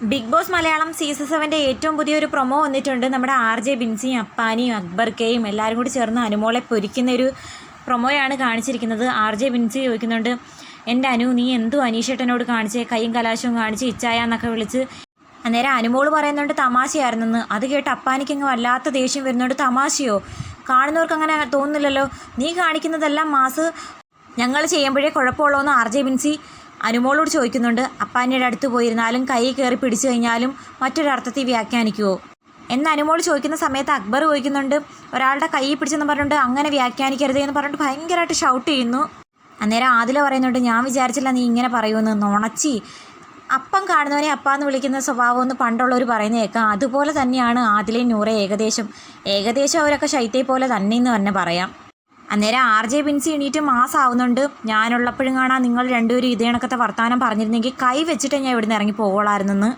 Big Boss Malayalam season സെവന്റെ ഏറ്റവും പുതിയൊരു പ്രൊമോ വന്നിട്ടുണ്ട്. നമ്മുടെ ആർ ജെ ബിൻസിയും അപ്പാനിയും അക്ബർ കെയും എല്ലാവരും കൂടി ചേർന്ന് അനുമോളെ പൊരിക്കുന്ന ഒരു പ്രൊമോയാണ് കാണിച്ചിരിക്കുന്നത്. ആർ ജെ ബിൻസി ചോദിക്കുന്നുണ്ട് എന്റെ അനു നീ എന്തു അനീഷേട്ടനോട് കാണിച്ചേ? കൈയും കലാശവും കാണിച്ച് ഇച്ചായ എന്നൊക്കെ വിളിച്ച് അന്നേരം അനുമോൾ പറയുന്നുണ്ട് തമാശയായിരുന്നെന്ന്. അത് കേട്ട് അപ്പാനിക്കങ്ങ് വല്ലാത്ത ദേഷ്യം വരുന്നുണ്ട്. തമാശയോ? കാണുന്നവർക്ക് അങ്ങനെ തോന്നുന്നില്ലല്ലോ. നീ കാണിക്കുന്നതെല്ലാം മാസ് ഞങ്ങൾ ചെയ്യുമ്പോഴേ കുഴപ്പമുള്ളൂ എന്ന് ആർ ജെ ബിൻസി അനുമോളോട് ചോദിക്കുന്നുണ്ട് അപ്പാനിയുടെ അടുത്ത് പോയിരുന്നാലും കൈ കയറി പിടിച്ചു കഴിഞ്ഞാലും മറ്റൊരർത്ഥത്തിൽ വ്യാഖ്യാനിക്കുമോ എന്ന് അനുമോൾ ചോദിക്കുന്ന സമയത്ത് അക്ബർ ചോദിക്കുന്നുണ്ട് ഒരാളുടെ കൈ പിടിച്ചെന്ന് പറഞ്ഞിട്ട് അങ്ങനെ വ്യാഖ്യാനിക്കരുത് എന്ന് പറഞ്ഞിട്ട് ഭയങ്കരമായിട്ട് ഷൗട്ട് ചെയ്യുന്നു. അന്നേരം ആദില പറയുന്നുണ്ട് ഞാൻ വിചാരിച്ചില്ല നീ ഇങ്ങനെ പറയുമെന്ന്. നുണച്ചി അപ്പം കാണുന്നവനെ അപ്പാന്ന് വിളിക്കുന്ന സ്വഭാവം എന്ന് പണ്ടുള്ളവർ പറയുന്ന കേൾക്കാം. അതുപോലെ തന്നെയാണ് ആദിലയും നൂറെ ഏകദേശം. ഏകദേശം അവരൊക്കെ ശൈത്യെ പോലെ തന്നെ എന്ന് തന്നെ പറയാം. അന്നേരം ആർ ജെ ബിൻസി എണീറ്റ് മാസാവുന്നുണ്ട്. ഞാനുള്ളപ്പോഴും കാണാൻ നിങ്ങൾ രണ്ടുപേരും ഇതേ കണക്കത്തെ വർത്തമാനം പറഞ്ഞിരുന്നെങ്കിൽ കൈ വെച്ചിട്ട് ഞാൻ ഇവിടുന്ന് ഇറങ്ങി പോകോളായിരുന്നെന്ന്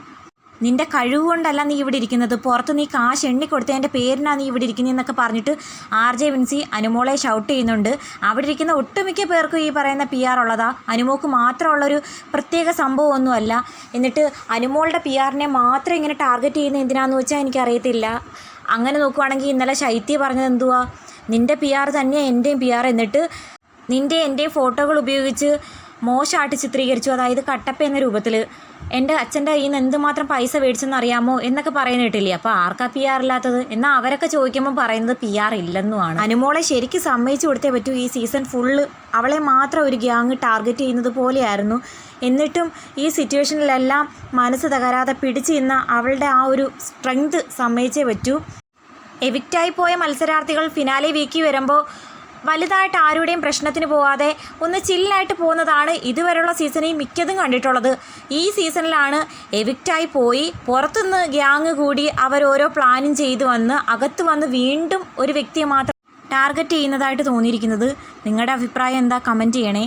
നിന്റെ കഴിവ് കൊണ്ടല്ല നീ ഇവിടെ ഇരിക്കുന്നത്. പുറത്ത് നീ കാശ് എണ്ണി കൊടുത്തതിന്റെ പേരിനാണ് നീ ഇവിടെ ഇരിക്കുന്നതെന്നൊക്കെ പറഞ്ഞിട്ട് ആർ ജെ വിൻസി അനുമോളെ ഷൗട്ട് ചെയ്യുന്നുണ്ട്. അവിടെ ഇരിക്കുന്ന ഒട്ടുമിക്ക പേർക്കും ഈ പറയുന്ന പി ആർ ഉള്ളതാ. അനുമോക്ക് മാത്രമുള്ളൊരു പ്രത്യേക സംഭവമൊന്നുമല്ല. എന്നിട്ട് അനുമോളുടെ പി ആറിനെ മാത്രം ഇങ്ങനെ ടാർഗറ്റ് ചെയ്യുന്ന എന്തിനാന്ന് വെച്ചാൽ എനിക്കറിയത്തില്ല. അങ്ങനെ നോക്കുവാണെങ്കിൽ ഇന്നലെ ശൈത്യ പറഞ്ഞത് എന്തുവാ? നിന്റെ പി ആർ തന്നെയാണ് എന്റെയും പി ആർ എന്നിട്ട് നിന്റെ എന്റെയും ഫോട്ടോകൾ ഉപയോഗിച്ച് മോശമായിട്ട് ചിത്രീകരിച്ചു. അതായത് കട്ടപ്പ എന്ന രൂപത്തിൽ എന്റെ അച്ഛന്റെ കയ്യിൽ നിന്ന് എന്തുമാത്രം പൈസ മേടിച്ചെന്ന് അറിയാമോ എന്നൊക്കെ പറയുന്ന കേട്ടില്ലേ? അപ്പോൾ ആർക്കാ പി ആർ ഇല്ലാത്തത്? എന്നാൽ അവരൊക്കെ ചോദിക്കുമ്പോൾ പറയുന്നത് പി ആർ ഇല്ലെന്നുമാണ്. അനുമോളെ ശരിക്കും സമ്മതിച്ചു കൊടുത്തേ പറ്റൂ. ഈ സീസൺ ഫുള്ള് അവളെ മാത്രം ഒരു ഗ്യാങ് ടാർഗറ്റ് ചെയ്യുന്നത് പോലെയായിരുന്നു. എന്നിട്ടും ഈ സിറ്റുവേഷനിലെല്ലാം മനസ്സ് തകരാതെ പിടിച്ചു നിന്ന അവളുടെ ആ ഒരു സ്ട്രെങ്ത് സമ്മതിച്ചേ പറ്റൂ. എവിക്റ്റായി പോയ മത്സരാർത്ഥികൾ ഫിനാലെ വീക്കി വരുമ്പോൾ വലുതായിട്ട് ആരുടെയും പ്രശ്നത്തിന് പോവാതെ ഒന്ന് ചില്ലായിട്ട് പോകുന്നതാണ് ഇതുവരെയുള്ള സീസണിൽ മിക്കതും കണ്ടിട്ടുള്ളത്. ഈ സീസണിലാണ് എവിക്റ്റായി പോയി പുറത്തുനിന്ന് ഗ്യാങ് കൂടി അവരോരോ പ്ലാനും ചെയ്തു വന്ന് അകത്ത് വന്ന് വീണ്ടും ഒരു വ്യക്തിയെ മാത്രം ടാർഗറ്റ് ചെയ്യുന്നതായിട്ട് തോന്നിയിരിക്കുന്നത്. നിങ്ങളുടെ അഭിപ്രായം എന്താ? കമന്റ് ചെയ്യണേ.